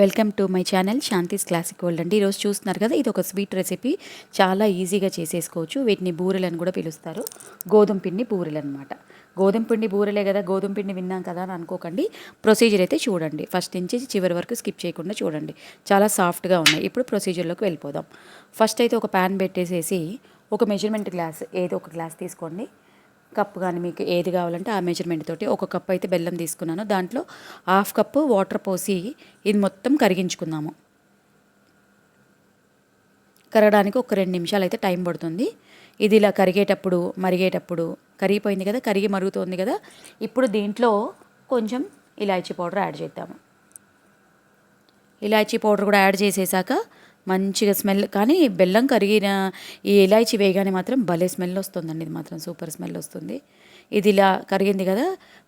Welcome to my channel Shanthi's classic world అండి. ఈరోజు చూస్తున్నారు కదా ఇది ఒక స్వీట్ రెసిపీ. చాలా ఈజీగా చేసేసుకోవచ్చు. వీటిని బూరెలు అని కూడా పిలుస్తారు. గోధుమ పిండి బూరెలు అనమాట గోధుమ పిండి బూరెలే కదా గోధుమ పిండి విన్నాం కదా అని అనుకోకండి. ప్రొసీజర్ అయితే చూడండి. ఫస్ట్ నుంచి చివరి వరకు స్కిప్ చేయకుండా చూడండి. చాలా సాఫ్ట్గా ఉన్నాయి. ఇప్పుడు ప్రొసీజర్లోకి వెళ్ళిపోదాం. ఫస్ట్ అయితే ఒక ప్యాన్ పెట్టేసేసి ఒక మెజర్మెంట్ గ్లాస్ ఏదో ఒక గ్లాస్ తీసుకోండి. కప్ కానీ మీకు ఏది కావాలంటే ఆ మెజర్మెంట్ తోటి ఒక కప్ అయితే బెల్లం తీసుకున్నాను. దాంట్లో హాఫ్ కప్పు వాటర్ పోసి ఇది మొత్తం కరిగించుకుందాము కరగడానికి ఒక రెండు నిమిషాలు అయితే టైం పడుతుంది. ఇది ఇలా కరిగేటప్పుడు మరిగేటప్పుడు కరిగిపోయింది కదా కరిగి మరుగుతోంది కదా ఇప్పుడు దీంట్లో కొంచెం ఇలాచీ పౌడర్ యాడ్ చేద్దాము. ఇలాచీ పౌడర్ కూడా యాడ్ చేసేసాక మంచిగా స్మెల్ కానీ బెల్లం కరిగిన ఈ ఇలాచి వేయగానే మాత్రం భలే స్మెల్ వస్తుందండి. ఇది మాత్రం సూపర్ స్మెల్ వస్తుంది. ఇది ఇలా కరిగింది కదా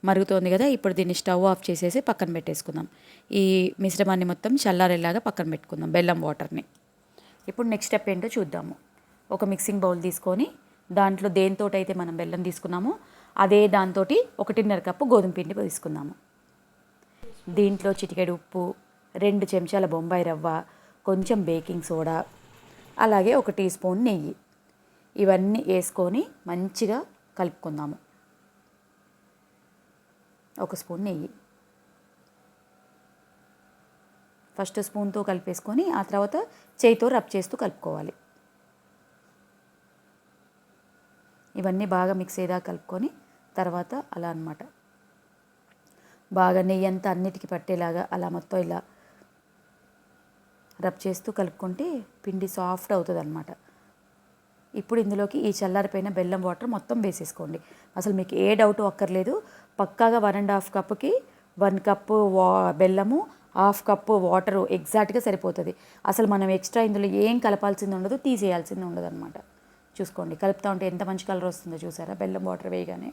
మరుగుతోంది కదా ఇప్పుడు దీన్ని స్టవ్ ఆఫ్ చేసేసి పక్కన పెట్టేసుకుందాం. ఈ మిశ్రమాన్ని మొత్తం చల్లారేలాగా పక్కన పెట్టుకుందాం బెల్లం వాటర్ని. ఇప్పుడు నెక్స్ట్ స్టెప్ ఏంటో చూద్దాము. ఒక మిక్సింగ్ బౌల్ తీసుకొని దాంట్లో దేనితోటైతే మనం బెల్లం తీసుకున్నామో అదే దాంతో ఒకటిన్నర కప్పు గోధుమ పిండి తీసుకుందాము. దీంట్లో చిటికెడు ఉప్పు రెండు చెంచాల బొంబాయి రవ్వ కొంచెం బేకింగ్ సోడా అలాగే ఒక టీ స్పూన్ నెయ్యి. ఇవన్నీ వేసుకొని మంచిగా కలుపుకుందాము. ఒక స్పూన్ నెయ్యి. ఫస్ట్ స్పూన్తో కలిపేసుకొని ఆ తర్వాత చేయితో రబ్ చేస్తూ కలుపుకోవాలి. ఇవన్నీ బాగా మిక్స్ అయ్యేదా కలుపుకొని తర్వాత అలా అనమాట బాగా నెయ్యి అంతా అన్నిటికీ పట్టేలాగా అలా మొత్తం ఇలా రబ్ చేస్తూ కలుపుకుంటే పిండి సాఫ్ట్ అవుతుంది అనమాట ఇప్పుడు ఇందులోకి ఈ చల్లారిపోయిన బెల్లం వాటర్ మొత్తం వేసేసుకోండి. అసలు మీకు ఏ డౌట్ అక్కర్లేదు పక్కాగా వన్ అండ్ హాఫ్ కప్కి వన్ కప్పు వా బెల్లము హాఫ్ కప్పు వాటరు ఎగ్జాక్ట్గా సరిపోతుంది. అసలు మనం ఎక్స్ట్రా ఇందులో ఏం కలపాల్సింది ఉండదు తీసేయాల్సింది ఉండదు అనమాట చూసుకోండి. కలుపుతూ ఉంటే ఎంత మంచి కలర్ వస్తుందో చూసారా? బెల్లం వాటర్ వేయగానే.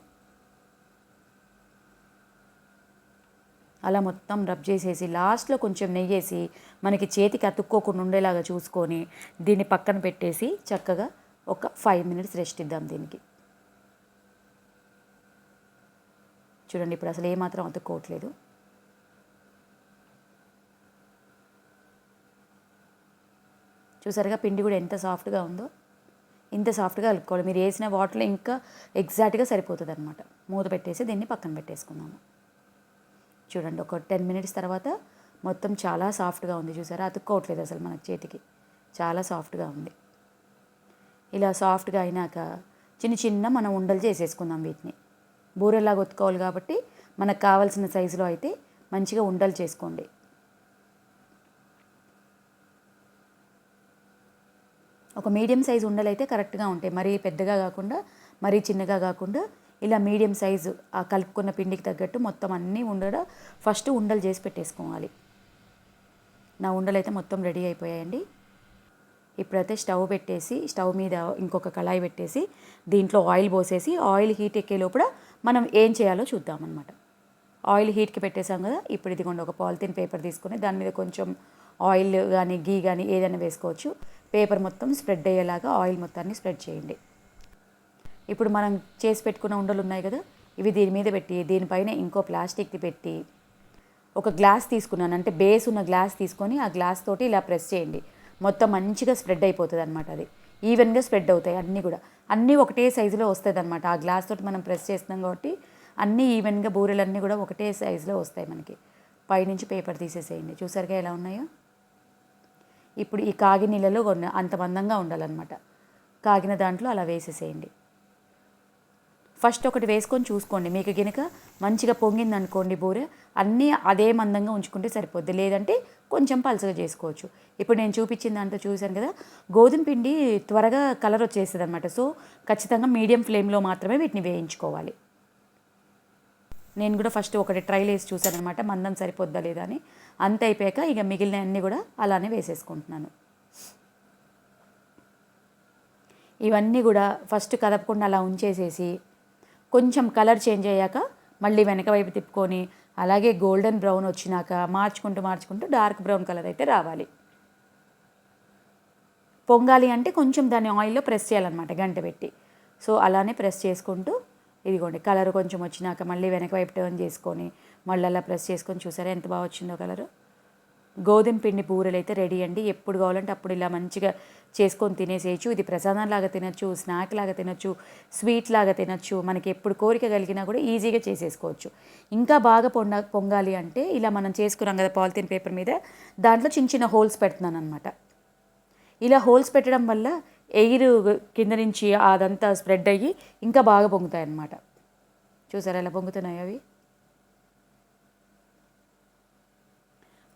అలా మొత్తం రబ్ చేసేసి లాస్ట్లో కొంచెం నెయ్యేసి మనకి చేతికి అతుక్కోకుండా ఉండేలాగా చూసుకొని దీన్ని పక్కన పెట్టేసి చక్కగా ఒక ఫైవ్ మినిట్స్ రెస్ట్ ఇద్దాం దీనికి. చూడండి ఇప్పుడు అసలు ఏమాత్రం అతుక్కోవట్లేదు. చూసారుగా పిండి కూడా ఎంత సాఫ్ట్గా ఉందో? ఇంత సాఫ్ట్గా కలుపుకోవాలి. మీరు వేసిన వాటర్లో ఇంకా ఎగ్జాక్ట్గా సరిపోతుంది అనమాట మూత పెట్టేసి దీన్ని పక్కన పెట్టేసుకుందాము. చూడండి ఒక టెన్ మినిట్స్ తర్వాత మొత్తం చాలా సాఫ్ట్గా ఉంది చూసారా? అతుక్కోవట్లేదు అసలు మన చేతికి. చాలా సాఫ్ట్గా ఉంది. ఇలా సాఫ్ట్గా అయినాక చిన్న చిన్న మనం ఉండలు చేసేసుకుందాం వీటిని. బూరెలాగా ఒత్తుకోవాలి కాబట్టి మనకు కావాల్సిన సైజులో అయితే మంచిగా ఉండలు చేసుకోండి. ఒక మీడియం సైజు ఉండలు అయితే కరెక్ట్గా ఉంటాయి. మరీ పెద్దగా కాకుండా మరీ చిన్నగా కాకుండా ఇలా మీడియం సైజు ఆ కలుపుకున్న పిండికి తగ్గట్టు మొత్తం అన్నీ ఉండడం ఫస్ట్ ఉండలు చేసి పెట్టేసుకోవాలి. నా ఉండలు అయితే మొత్తం రెడీ అయిపోయాయండి. ఇప్పుడైతే స్టవ్ పెట్టేసి స్టవ్ మీద ఇంకొక కళాయి పెట్టేసి దీంట్లో ఆయిల్ పోసేసి ఆయిల్ హీట్ ఎక్కే లోపల మనం ఏం చేయాలో చూద్దామన్నమాట. ఆయిల్ హీట్కి పెట్టేసాం కదా ఇప్పుడు ఇదిగోండి ఒక పాలిథిన్ పేపర్ తీసుకొని దాని మీద కొంచెం ఆయిల్ కానీ గీ కానీ ఏదైనా వేసుకోవచ్చు. పేపర్ మొత్తం స్ప్రెడ్ అయ్యేలాగా ఆయిల్ మొత్తాన్ని స్ప్రెడ్ చేయండి. ఇప్పుడు మనం చేసి పెట్టుకున్న ఉండలు ఉన్నాయి కదా ఇవి దీని మీద పెట్టి దీనిపైన ఇంకో ప్లాస్టిక్ది పెట్టి ఒక గ్లాస్ తీసుకున్నాను. అంటే బేస్ ఉన్న గ్లాస్ తీసుకొని ఆ గ్లాస్ తోటి ఇలా ప్రెస్ చేయండి. మొత్తం మంచిగా స్ప్రెడ్ అయిపోతుంది అనమాట అది ఈవెన్గా స్ప్రెడ్ అవుతాయి అన్నీ కూడా. అన్నీ ఒకటే సైజులో వస్తుంది అనమాట ఆ గ్లాస్ తోటి మనం ప్రెస్ చేస్తున్నాం కాబట్టి అన్నీ ఈవెన్గా బూరెలన్నీ కూడా ఒకటే సైజులో వస్తాయి మనకి. పైనుంచి పేపర్ తీసేసేయండి. చూసారుగా ఎలా ఉన్నాయో? ఇప్పుడు ఈ కాగి నీళ్ళలో అంత మందంగా ఉండాలన్నమాట. కాగిన దాంట్లో అలా వేసేసేయండి. ఫస్ట్ ఒకటి వేసుకొని చూసుకోండి. మీకు గినక మంచిగా పొంగింది అనుకోండి బూర అన్నీ అదే మందంగా ఉంచుకుంటే సరిపోద్ది. లేదంటే కొంచెం పలసగా చేసుకోవచ్చు. ఇప్పుడు నేను చూపించిన దాంట్లో చూశాను కదా గోధుమ పిండి త్వరగా కలర్ వచ్చేస్తుంది అనమాట సో ఖచ్చితంగా మీడియం ఫ్లేమ్లో మాత్రమే వీటిని వేయించుకోవాలి. నేను కూడా ఫస్ట్ ఒకటి ట్రైల్ వేసి చూశాను అనమాట మందం సరిపోద్దా లేదా అని. అంత అయిపోయాక ఇక మిగిలిన అన్నీ కూడా అలానే వేసేసుకుంటున్నాను. ఇవన్నీ కూడా ఫస్ట్ కదపకుండా అలా ఉంచేసేసి కొంచెం కలర్ చేంజ్ అయ్యాక మళ్ళీ వెనక వైపు తిప్పుకొని అలాగే గోల్డెన్ బ్రౌన్ వచ్చినాక మార్చుకుంటూ మార్చుకుంటూ డార్క్ బ్రౌన్ కలర్ అయితే రావాలి. పొంగాలి అంటే కొంచెం దాన్ని ఆయిల్లో ప్రెస్ చేయాలన్నమాట గంట పెట్టి. సో అలానే ప్రెస్ చేసుకుంటూ ఇదిగోండి కలర్ కొంచెం వచ్చినాక మళ్ళీ వెనక వైపు టర్న్ చేసుకొని మళ్ళీ అలా ప్రెస్ చేసుకొని చూసారా ఎంత బాగా వచ్చిందో కలరు? గోధుమ పిండి బూరెలు అయితే రెడీ అండి. ఎప్పుడు కావాలంటే అప్పుడు ఇలా మంచిగా చేసుకొని తినేసేయచ్చు. ఇది ప్రసాదం లాగా తినచ్చు స్నాక్ లాగా తినచ్చు స్వీట్ లాగా తినచ్చు. మనకి ఎప్పుడు కోరిక కలిగినా కూడా ఈజీగా చేసేసుకోవచ్చు. ఇంకా బాగా పొండ పొంగాలి అంటే ఇలా మనం చేసుకున్నాం కదా పాలిథిన్ పేపర్ మీద దాంట్లో చిన్న చిన్న హోల్స్ పెడుతున్నాను అనమాట ఇలా హోల్స్ పెట్టడం వల్ల ఎయిర్ కింద నుంచి అదంతా స్ప్రెడ్ అయ్యి ఇంకా బాగా పొంగుతాయి అన్నమాట చూసారా ఎలా పొంగుతున్నాయి అవి?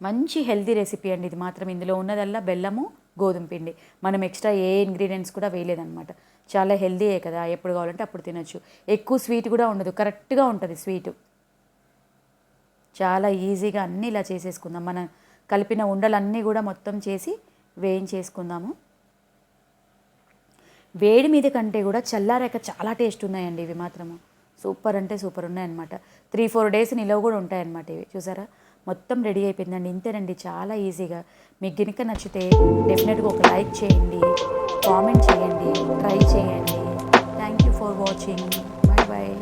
మంచి హెల్తీ రెసిపీ అండి ఇది మాత్రం. ఇందులో ఉన్నదల్లా బెల్లము గోధుమ పిండి. మనం ఎక్స్ట్రా ఏ ఇంగ్రీడియంట్స్ కూడా వేయలేదన్నమాట. చాలా హెల్తీయే కదా ఎప్పుడు కావాలంటే అప్పుడు తినొచ్చు. ఎక్కువ స్వీట్ కూడా ఉండదు కరెక్ట్గా ఉంటుంది స్వీటు. చాలా ఈజీగా అన్నీ ఇలా చేసేసుకుందాం. మనం కలిపిన ఉండలన్నీ కూడా మొత్తం చేసి వేయించేసుకుందాము. వేడి మీద కంటే కూడా చల్లారాక చాలా టేస్ట్ ఉన్నాయండి ఇవి మాత్రము. సూపర్ అంటే సూపర్ ఉన్నాయన్నమాట. త్రీ ఫోర్ డేస్ నిలవ కూడా ఉంటాయన్నమాట ఇవి. చూసారా? మొత్తం రెడీ అయిపోయిందండి. ఇంతేనండి చాలా ఈజీగా. మీకు గినుక నచ్చితే డెఫినెట్గా ఒక లైక్ చేయండి కామెంట్ చేయండి ట్రై చేయండి. Thank you for watching bye bye